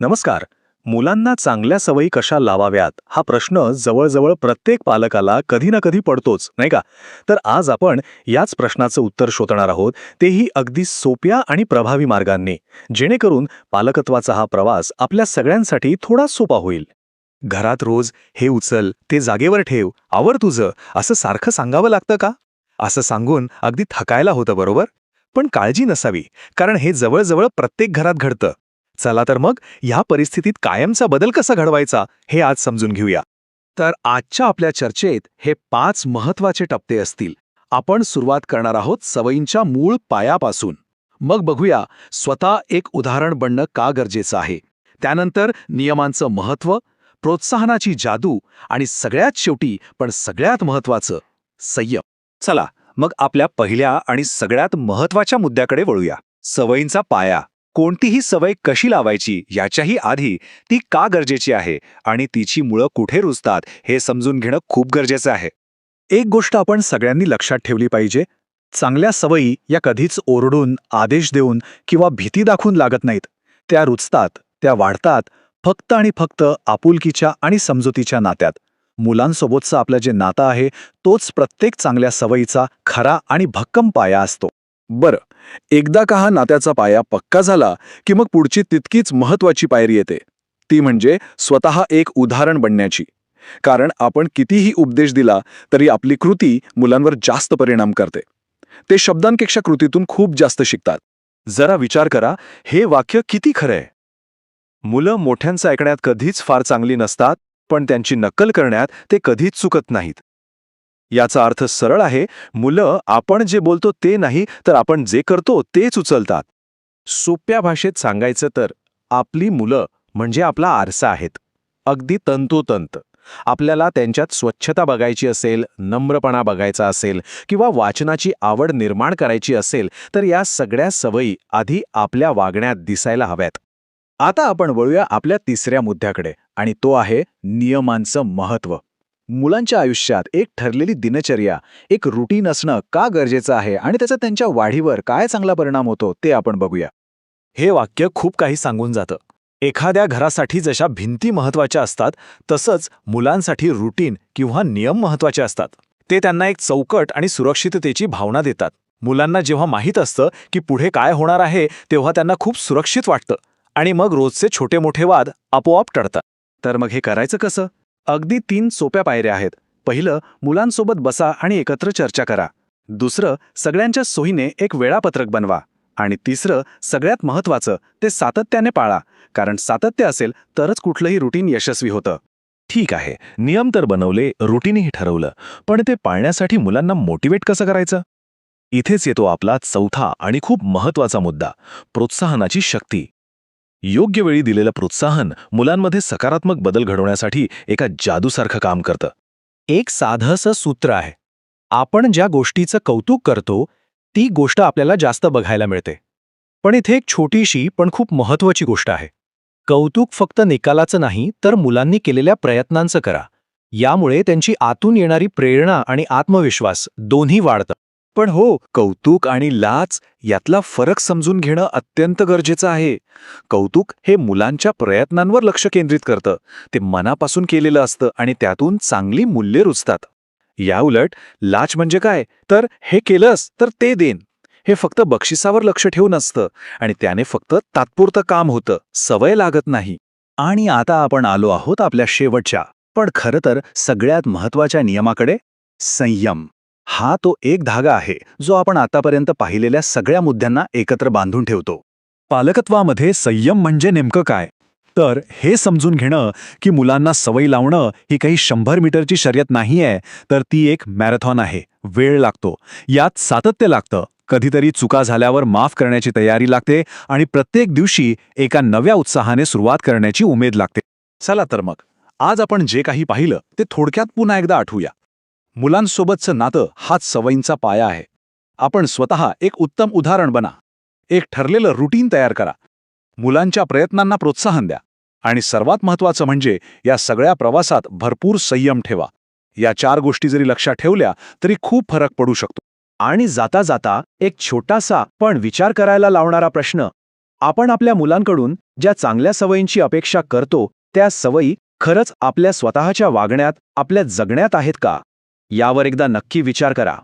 नमस्कार. मुलांना चांगल्या सवयी कशा लावाव्यात हा प्रश्न जवळजवळ प्रत्येक पालकाला कधी ना कधी पडतोच नाही का? तर आज आपण याच प्रश्नाचं उत्तर शोधणार आहोत तेही अगदी सोप्या आणि प्रभावी मार्गांनी जेणेकरून पालकत्वाचा हा प्रवास आपल्या सगळ्यांसाठी थोडा सोपा होईल. घरात रोज हे उचल ते जागेवर ठेव आवर तुझं असं सारखं सांगावं लागतं का? असं सांगून अगदी थकायला होतं बरोबर? पण काळजी नसावी कारण हे जवळजवळ प्रत्येक घरात घडतं. चला तर मग या परिस्थितीत कायमचा बदल कसा घडवायचा हे आज समजून घेऊया. तर आजच्या आपल्या चर्चेत हे पाच महत्त्वाचे टप्पे असतील. आपण सुरुवात करणार आहोत सवयींच्या मूळ पायापासून. मग बघूया स्वतः एक उदाहरण बनणं का गरजेचं आहे. त्यानंतर नियमांचं महत्त्व प्रोत्साहनाची जादू आणि सगळ्यात शेवटी पण सगळ्यात महत्वाचं संयम. चला मग आपल्या पहिल्या आणि सगळ्यात महत्त्वाच्या मुद्द्याकडे वळूया. सवयींचा पाया. कोणतीही सवय कशी लावायची याच्याही आधी ती का गरजेची आहे आणि तिची मुळं कुठे रुजतात हे समजून घेणं खूप गरजेचं आहे. एक गोष्ट आपण सगळ्यांनी लक्षात ठेवली पाहिजे चांगल्या सवयी या कधीच ओरडून आदेश देऊन किंवा भीती दाखवून लागत नाहीत. त्या रुचतात त्या वाढतात फक्त आणि फक्त आपुलकीच्या आणि समजुतीच्या नात्यात. मुलांसोबतचं आपलं जे नातं आहे तोच प्रत्येक चांगल्या सवयीचा खरा आणि भक्कम पाया असतो. बरं. एकदा का हा नात्याचा पाया पक्का झाला की मग पुढची तितकीच महत्वाची पायरी येते? ती म्हणजे स्वतः एक उदाहरण बनण्याची. कारण आपण कितीही उपदेश दिला तरी आपली कृती मुलांवर जास्त परिणाम करते. ते शब्दांपेक्षा कृतीतून खूप जास्त शिकतात. जरा विचार करा हे वाक्य किती खरंय मुलं मोठ्यांचं ऐकण्यात कधीच फार चांगली नसतात पण त्यांची नक्कल करण्यात ते कधीच चुकत नाहीत. याचा अर्थ सरळ आहे मुलं आपण जे बोलतो ते नाही तर आपण जे करतो तेच उचलतात. सोप्या भाषेत सांगायचं तर आपली मुलं म्हणजे आपला आरसा आहेत. अगदी तंतोतंत. आपल्याला त्यांच्यात स्वच्छता बघायची असेल नम्रपणा बघायचा असेल किंवा वाचनाची आवड निर्माण करायची असेल तर या सगळ्या सवयी आधी आपल्या वागण्यात दिसायला हव्यात. आता आपण वळूया आपल्या तिसऱ्या मुद्द्याकडे आणि तो आहे नियमांचं महत्त्व. मुलांच्या आयुष्यात एक ठरलेली दिनचर्या एक रुटीन असणं का गरजेचं आहे आणि त्याचा त्यांच्या वाढीवर काय चांगला परिणाम होतो ते आपण बघूया. हे वाक्य खूप काही सांगून जातं. एखाद्या घरासाठी जशा भिंती महत्त्वाच्या असतात तसंच मुलांसाठी रुटीन किंवा नियम महत्त्वाचे असतात. ते त्यांना एक चौकट आणि सुरक्षिततेची भावना देतात. मुलांना जेव्हा माहीत असतं की पुढे काय होणार आहे तेव्हा त्यांना खूप सुरक्षित वाटतं आणि मग रोजचे छोटे मोठे वाद आपोआप टळतात. तर मग हे करायचं कसं? अगदी तीन सोप्या पायऱ्या आहेत. पहिलं मुलांसोबत बसा आणि एकत्र चर्चा करा. दुसरं सगळ्यांच्या सोयीने एक वेळापत्रक बनवा. आणि तिसरं सगळ्यात महत्वाचं ते सातत्याने पाळा. कारण सातत्य असेल तरच कुठलंही रुटीन यशस्वी होतं. ठीक आहे. नियम तर बनवले रुटीनही ठरवलं. पण ते पाळण्यासाठी मुलांना मोटिवेट कसं करायचं? इथेच येतो आपला चौथा आणि खूप महत्त्वाचा मुद्दा प्रोत्साहनाची शक्ती. योग्य वेळी दिलेलं प्रोत्साहन मुलांमध्ये सकारात्मक बदल घडवण्यासाठी एका जादूसारखं काम करतं. एक साधंसं सूत्र आहे. आपण ज्या गोष्टीचं कौतुक करतो ती गोष्ट आपल्याला जास्त बघायला मिळते. पण इथे एक छोटीशी पण खूप महत्वाची गोष्ट आहे. कौतुक फक्त निकालाचं नाही तर मुलांनी केलेल्या प्रयत्नांचं करा. यामुळे त्यांची आतून येणारी प्रेरणा आणि आत्मविश्वास दोन्ही वाढतं. पण हो कौतुक आणि लाच यातला फरक समजून घेणं अत्यंत गरजेचं आहे. कौतुक हे मुलांच्या प्रयत्नांवर लक्ष केंद्रित करतं. ते मनापासून केलेलं असतं आणि त्यातून चांगली मूल्ये रुजतात. याउलट लाच म्हणजे काय? तर हे केलंस तर ते देन. हे फक्त बक्षिसावर लक्ष ठेवून असतं आणि त्याने फक्त तात्पुरतं काम होतं सवय लागत नाही. आणि आता आपण आलो आहोत आपल्या शेवटच्या पण खरं तर सगळ्यात महत्त्वाच्या नियमाकडे? संयम. हा तो एक धागा आहे जो आपण आतापर्यंत पाहिलेल्या सगळ्या मुद्द्यांना एकत्र बांधून ठेवतो. पालकत्वामध्ये संयम म्हणजे नेमकं काय? तर हे समजून घेणं की मुलांना सवय लावणं ही काही शंभर मीटरची शर्यत नाहीये तर ती एक मॅरेथॉन आहे वेळ लागतो. यात सातत्य लागतं. कधीतरी चुका झाल्यावर माफ करण्याची तयारी लागते आणि प्रत्येक दिवशी एका नव्या उत्साहाने सुरुवात करण्याची उमेद लागते. चला तर मग आज आपण जे काही पाहिलं ते थोडक्यात पुन्हा एकदा आठवूया. मुलांसोबतचं नातं हाच सवयींचा पाया आहे. आपण स्वतः एक उत्तम उदाहरण बना. एक ठरलेलं रुटीन तयार करा. मुलांच्या प्रयत्नांना प्रोत्साहन द्या. आणि सर्वात महत्त्वाचं म्हणजे या सगळ्या प्रवासात भरपूर संयम ठेवा. या चार गोष्टी जरी लक्षात ठेवल्या तरी खूप फरक पडू शकतो. आणि जाता जाता एक छोटासा पण विचार करायला लावणारा प्रश्न. आपण आपल्या मुलांकडून ज्या चांगल्या सवयींची अपेक्षा करतो त्या सवयी खरंच आपल्या स्वतःच्या वागण्यात आपल्या जगण्यात आहेत का? यावर एकदा नक्की विचार करा.